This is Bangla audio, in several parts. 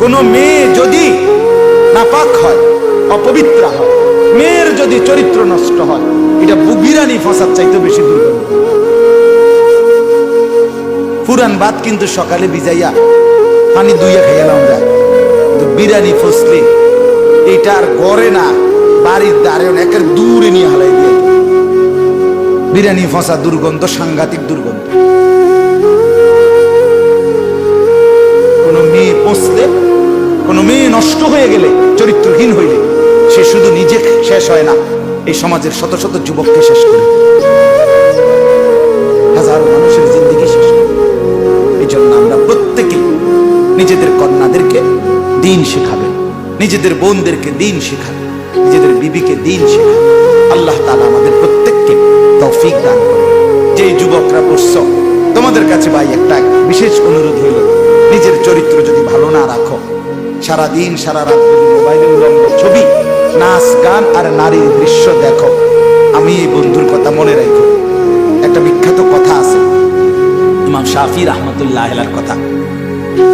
কোনো মেয়ে যদি নাপাক হয়, অপবিত্র হয়, মেয়ের যদি চরিত্র নষ্ট হয়, এটা বিরানি ফসাদ চাইতে বেশি দুর্গন্ধ। পুরান ভাত কিন্তু সকালে ভিজাইয়া পানি দুইয়া খাইলাম যায়। কিন্তু বিরিয়ানি ফসলে এটা আর গড়ে না, বাড়ির দ্বারে একের দূরে নিয়ে হালাই দিয়ে দেয়। বিরিয়ানি ফসা দুর্গন্ধ, সাংঘাতিক দুর্গন্ধ। মেয়ে কোনো মেয়ে নষ্ট হয়ে গেলে, চরিত্রহীন হইলে, সে শুধু নিজে শেষ হয় না, এই সমাজের শত শত যুবককে শেষ করে। হাজারো মানুষের জিন্দিগি শেষ করে। এই জন্য আমরা প্রত্যেকে নিজেদের কন্যাদেরকে দিন শেখাবেন নিজেদের বোনদেরকে দিন শেখাবেন নিজেদের বিবিকে দিন শেখাবেন আল্লাহ তাআলা আমাদের প্রত্যেককে তৌফিক দান করে যেই যুবকরা বসছ তোমাদের কাছে ভাই একটা বিশেষ অনুরোধ হইল নিজের চরিত্র যদি ভালো না রাখো সারা দিন সারা রাত যদি মোবাইলে উলঙ্গ ছবি, নাচ, গান আর নারীর দৃশ্য দেখো, আমি এই বন্ধুর কথা মনে রাখো। একটা বিখ্যাত কথা আছে, ইমাম শাফি রহমতুল্লাহ কথা।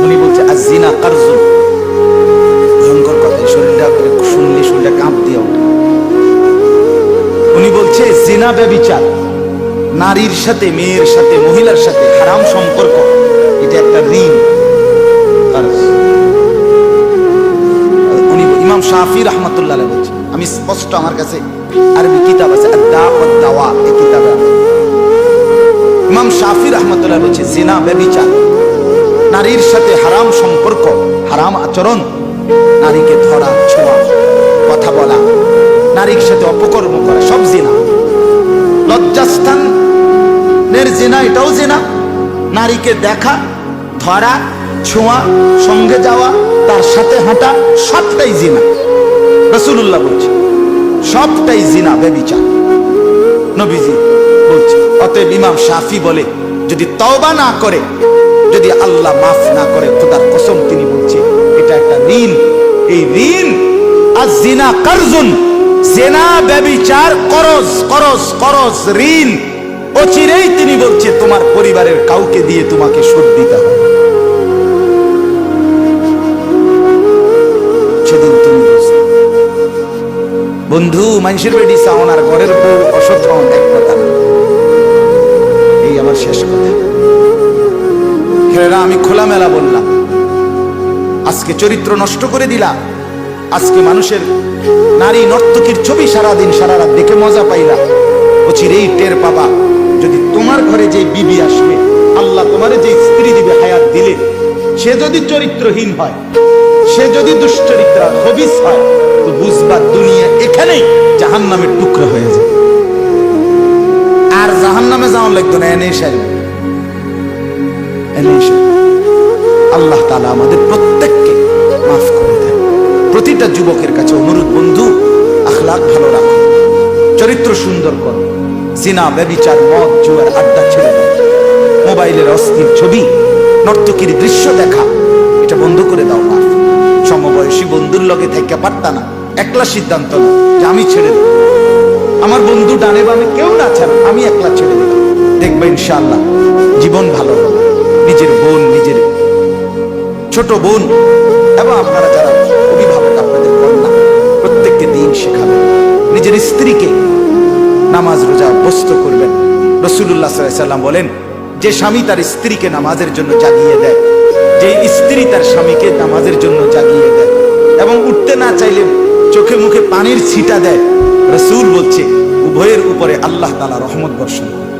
উনি বলছে আজিনা কারজুন ভয়ঙ্কর কথা শরীরটা করে শুনলে শরীরটা কাঁপ দিয়ে ওঠে। উনি বলছে, জিনা ব্যবিচার। নারীর সাথে, মেয়ের সাথে, মহিলার সাথে হারাম সম্পর্ক শাফি রহমতুল্লাহ বলছে, আমি স্পষ্ট আমার কাছে আরবি কিতাব আছে দাওয়া, এই কিতাবে ইমাম শাফি রহমতুল্লাহ বলছে, জিনা ব্যবিচার নারীর সাথে হারাম সম্পর্ক, হারাম আচরণ, নারীকে ধরা, ছোঁয়া, কথা বলা, নারীর সাথে অপকর্ম করা, সব জিনা। লজ্জাস্থানের জেনা, এটাও জেনা। নারীকে দেখা, ধরা, ছোঁয়া, সঙ্গে যাওয়া, তার সাথে হাঁটা, সবটাই জিনা। রসুল্লাহ বলছে, সবটাই জিনা, বেবিচার। নবীজি বলছে, অতএব ইমাম বলে, যদি তওবা না করে, যদি আল্লাহ মাফ না করে, খোদার কসম তিনি বলছে, এটা একটা ঋণ। এই ঋণ আর জিনা কারজুন, জেনা ব্যবিচার করজ করজ করজ ঋণ। অচিরেই তিনি বলছে, তোমার পরিবারের কাউকে দিয়ে তোমাকে শোধ দিতে হবে। সেদিন বন্ধু, মানুষের বেডি সাউন আর ঘরের বউ অসৎ হন এক কথা। এই আমার শেষ কথা। আমি খোলামেলা বললাম, আজকে চরিত্র নষ্ট করে দিলা। আজকে মানুষের নারী নর্তকীর ছবি সারাদিন, সারা রাত দেখে মজা পাইলা। অচিরেই টের পাবা। যদি তোমার ঘরে যে বিবি আসবে, আল্লাহ তোমারে যে স্ত্রী দিবে, হায়াত দিলে, সে যদি চরিত্রহীন হয় সে যদি দুশ্চরিত্র হবিস হয়, তো বুঝবা দুনিয়া এখানেই জাহান নামের টুকরা হয়ে যায়। আর জাহান নামে যাওয়ার লাগতো না, এনে এসে এনে আল্লাহ তালা আমাদের প্রত্যেককে মাফ করে দেন। প্রতিটা যুবকের কাছে অনুরোধ, বন্ধু আখলাক ভালো রাখো। চরিত্র সুন্দর করো। জিনা, ব্যবিচার, মদ, জুয়ার, আড্ডা ছেড়ে দাও। মোবাইলের অস্থির ছবি, নর্তকীর দৃশ্য দেখা, এটা বন্ধ করে দাও। মাফ সমবয়সী বন্ধুর লগে থেকে পারতা না। একলা সিদ্ধান্ত যে আমি ছেড়ে দেব। আমার বন্ধু ডানে বামে কেউ না ছাড়া আমি একলা ছেড়ে দেব। দেখবে ইনশাআল্লাহ, জীবন ভালো হবে। নিজের বোন, নিজের ছোট বোন, এবং আপনারা যারা অভিভাবক, আপনাদের কন্যা, প্রত্যেককে দিন শেখাবেন। নিজের স্ত্রীকে নামাজ রোজা অভ্যস্ত করবেন। রসুল্লাহ সাল্লাম বলেন, যে স্বামী তার স্ত্রীকে নামাজের জন্য জাগিয়ে দেয় যে স্ত্রী তার স্বামীকে নামাজের জন্য জাগিয়ে দেয় এবং উঠতে না চাইলে চোখে মুখে পানির ছিটা দেয় রসুল বলছে, উভয়ের উপরে আল্লাহ তালা রহমত বর্ষণ করে।